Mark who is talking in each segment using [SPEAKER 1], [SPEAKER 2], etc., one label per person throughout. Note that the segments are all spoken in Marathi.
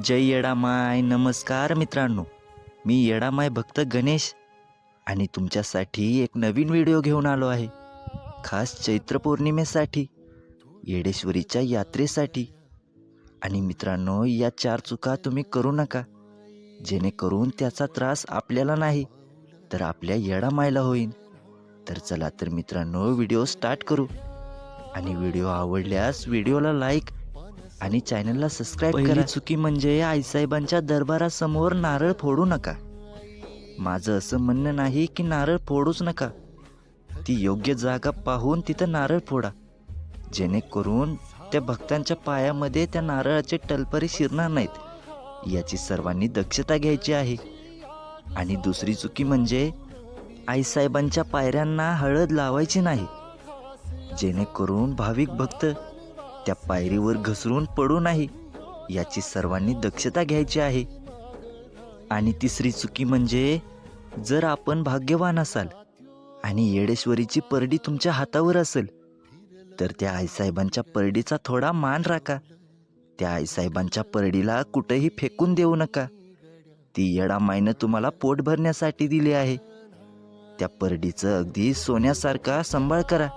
[SPEAKER 1] जय येडामाय नमस्कार मित्रांनो. मी येडामाय भक्त गणेश आणि तुमच्यासाठी एक नवीन व्हिडिओ घेऊन आलो आहे. खास चैत्र पौर्णिमेसाठी येडेश्वरीच्या यात्रेसाठी. आणि मित्रांनो या चार चुका तुम्ही करू नका. जेणेकरून त्याचा त्रास आपल्याला नाही तर आपल्या येडामायला होईल तर चला तर मित्रांनो व्हिडिओ स्टार्ट करू. आणि व्हिडिओ आवडल्यास व्हिडिओला लाईक आणि चॅनलला सबस्क्राईब करा. चुकी म्हणजे आईसाहेबांच्या दरबारासमोर नारळ फोडू नका. माझं असं म्हणणं नाही की नारळ फोडूच नका. ती योग्य जागा पाहून तिथं नारळ फोडा. जेणेकरून त्या भक्तांच्या पायामध्ये त्या नारळाचे टलपरी शिरणार नाहीत. याची सर्वांनी दक्षता घ्यायची आहे. आणि दुसरी चुकी म्हणजे आईसाहेबांच्या पायऱ्यांना हळद लावायची नाही. जेणेकरून भाविक भक्त त्या पायरीवर घसरून पडू नाही याची सर्वांनी दक्षता घ्यायची आहे. आणि तिसरी चुकी म्हणजे जर आपण भाग्यवान असाल आणि येडेश्वरीची परडी तुमच्या हातावर असेल तर त्या आईसाहेबांच्या परडीचा थोडा मान राखा. त्या आईसाहेबांच्या परडीला कुठेही फेकून देऊ नका. ती येडामाईनं तुम्हाला पोट भरण्यासाठी दिली आहे. त्या परडीचं अगदी सोन्यासारखा सांभाळ करा.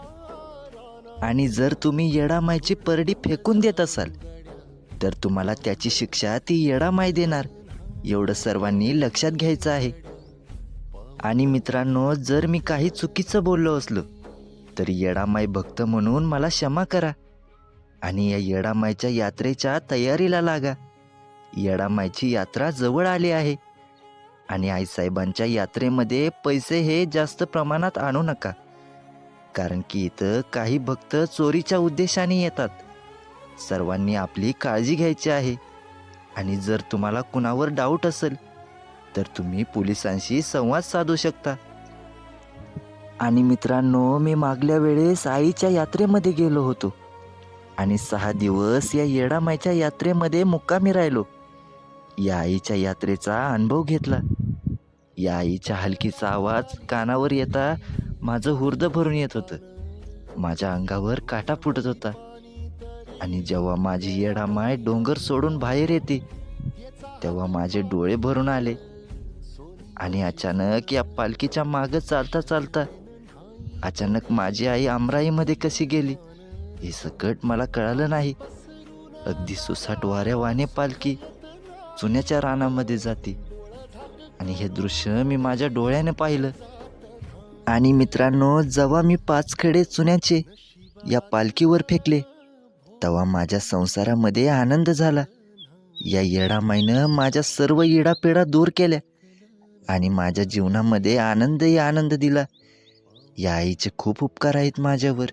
[SPEAKER 1] आणि जर तुम्ही येडामायची परडी फेकून देत असाल तर तुम्हाला त्याची शिक्षा ती येडामाय देणार. एवढं सर्वांनी लक्षात घ्यायचं आहे. आणि मित्रांनो जर मी काही चुकीचं बोललो असलो तर येडामाय भक्त म्हणून मला क्षमा करा. आणि या येडामाईच्या यात्रेच्या तयारीला लागा. येडामाईची यात्रा जवळ आली आहे. आणि आईसाहेबांच्या यात्रेमध्ये पैसे हे जास्त प्रमाणात आणू नका. कारण की इथं काही भक्त चोरीच्या उद्देशाने येतात. सर्वांनी आपली काळजी घ्यायची आहे. आणि जर तुम्हाला कुणावर डाऊट असेल तर तुम्ही पोलिसांशी संवाद साधू शकता. आणि मित्रांनो मी मागल्या वेळेस आईच्या यात्रेमध्ये गेलो होतो. आणि सहा दिवस या येडामाईच्या यात्रेमध्ये मुक्कामी राहिलो. या आईच्या यात्रेचा अनुभव घेतला. या आईच्या हलकीचा आवाज कानावर येता माझं हुर्द भरून येत होतं. माझ्या अंगावर काटा फुटत होता. आणि जेव्हा माझी येडामाय डोंगर सोडून बाहेर येते तेव्हा माझे डोळे भरून आले. आणि अचानक या पालखीच्या मागं चालता चालता अचानक माझी आई अमराईमध्ये कशी गेली हे सकट मला कळालं नाही. अगदी सुसाट वाऱ्यावाने पालखी चुन्याच्या रानामध्ये जाते. आणि हे दृश्य मी माझ्या डोळ्याने पाहिलं. आणि मित्रांनो जेव्हा मी पाच खडे चुन्याचे या पालखीवर फेकले तेव्हा माझ्या संसारामध्ये आनंद झाला. या येडामाईनं माझ्या सर्व येडापेडा दूर केल्या आणि माझ्या जीवनामध्ये आनंदही आनंद दिला. या आईचे खूप उपकार आहेत माझ्यावर.